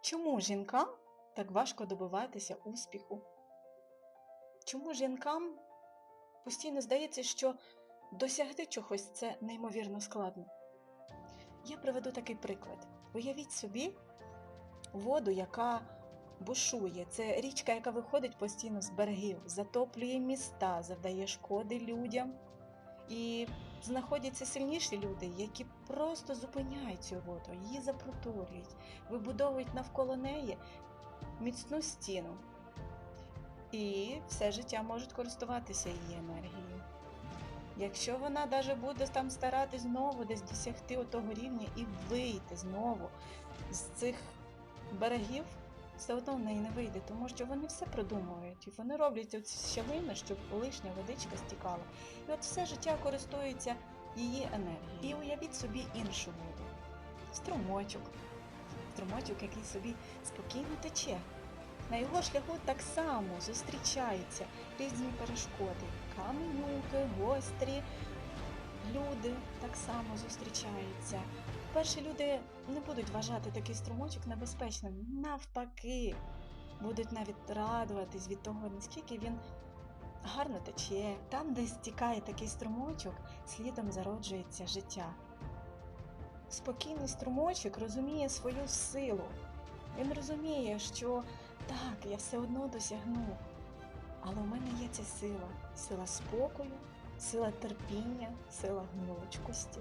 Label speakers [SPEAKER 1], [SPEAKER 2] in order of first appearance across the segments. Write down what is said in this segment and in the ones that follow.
[SPEAKER 1] Чому жінкам так важко добиватися успіху? Чому жінкам постійно здається, що досягти чогось це неймовірно складно? Я приведу такий приклад. Уявіть собі воду, яка бушує. Це річка, яка виходить постійно з берегів, затоплює міста, завдає шкоди людям. І знаходяться сильніші люди, які просто зупиняють цю воду, її запроторюють, вибудовують навколо неї міцну стіну. І все життя можуть користуватися її енергією. Якщо вона навіть буде там старатись знову десь досягти отого рівня і вийти знову з цих берегів, все одно в неї не вийде, тому що вони все продумують і вони роблять оці щілини, щоб лишня водичка стікала. І от все життя користується її енергією. І уявіть собі іншу воду. Струмочок. Струмочок, який собі спокійно тече. На його шляху так само зустрічаються різні перешкоди, каменюки, гострі, люди так само зустрічаються. Перші люди не будуть вважати такий струмочок небезпечним. Навпаки, будуть навіть радуватись від того, наскільки він гарно тече. Там, де стікає такий струмочок, слідом зароджується життя. Спокійний струмочок розуміє свою силу. Він розуміє, що так, я все одно досягну. Але у мене є ця сила, сила спокою, сила терпіння, сила гнучкості.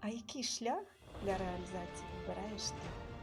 [SPEAKER 1] А який шлях для реалізації вибираєш ти?